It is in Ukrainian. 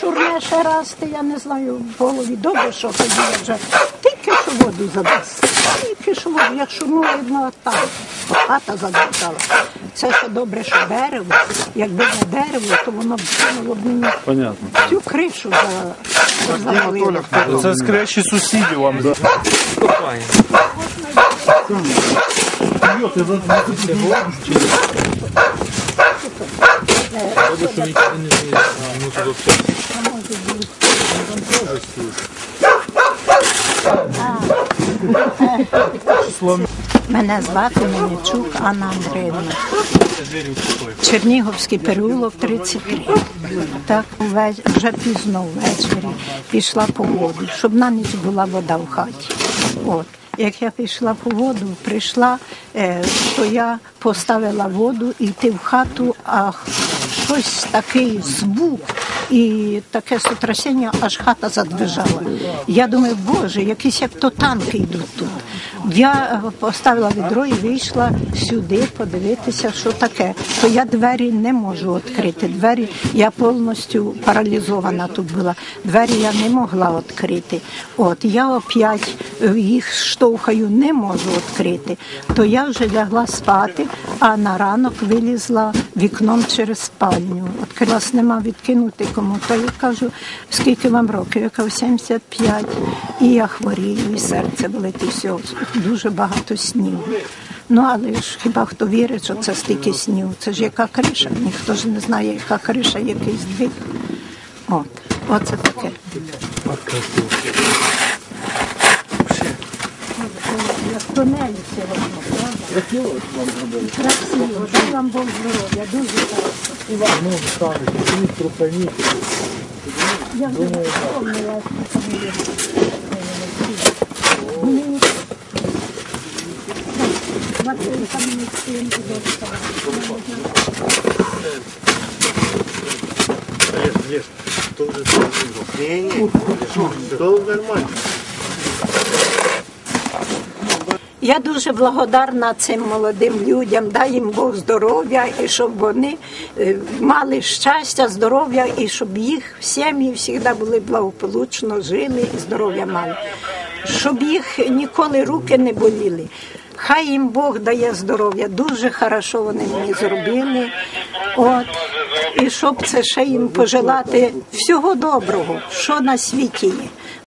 чорне ще расти, я не знаю, в голові добре, що тоді я вже тільки що воду задасть. Тільки що воду, як шумнула одна так, хата задержала. Це ще добре, що дерево. Якби не дерево, то воно б кинуло б мені Понятно. всю кришу за, завалило. Це скрещі сусідів вам. Мене звати Мельничук Анна Андріївна. Чернігівський переулок 33. Так, вже пізно ввечері пішла по воду, щоб на ніч була вода в хаті. От. Як я пішла по воду, прийшла, е, то я поставила воду і йти в хату, а щось такий звук і таке сотрясіння, аж хата задвижала. Я думаю, боже, якісь як то танки йдуть тут. Я е, поставила відро і вийшла сюди подивитися, що таке. То я двері не можу відкрити. Двері я повністю паралізована тут була. Двері я не могла відкрити. От я опять їх штовхаю, не можу відкрити. То я вже лягла спати, а на ранок вилізла вікном через спальню. Відкрила нема відкинути кому. То я кажу, скільки вам років? Я кажу, 75. І я хворію, і серце болить, і все. Дуже багато снігу. Ну, але ж хіба хто вірить, що це стільки снігу? Це ж яка криша? Ніхто ж не знає, яка криша, який здвиг. От, оце таке. Як тунель сьогодні, правда? Красиво, дай вам Бог здоров'я, дуже хорошо. Я вже запомнила, як ми там є. Мені Марцинка мені син буде. Я дуже благодарна цим молодим людям, дай їм Бог здоров'я і щоб вони е, мали щастя, здоров'я і щоб їх сім'ї завжди були благополучно, жили і здоров'я мали. Щоб їх ніколи руки не боліли. Хай їм Бог дає здоров'я. Дуже хорошо вони мені зробили. От. І щоб це ще їм пожелати всього доброго, що на світі є.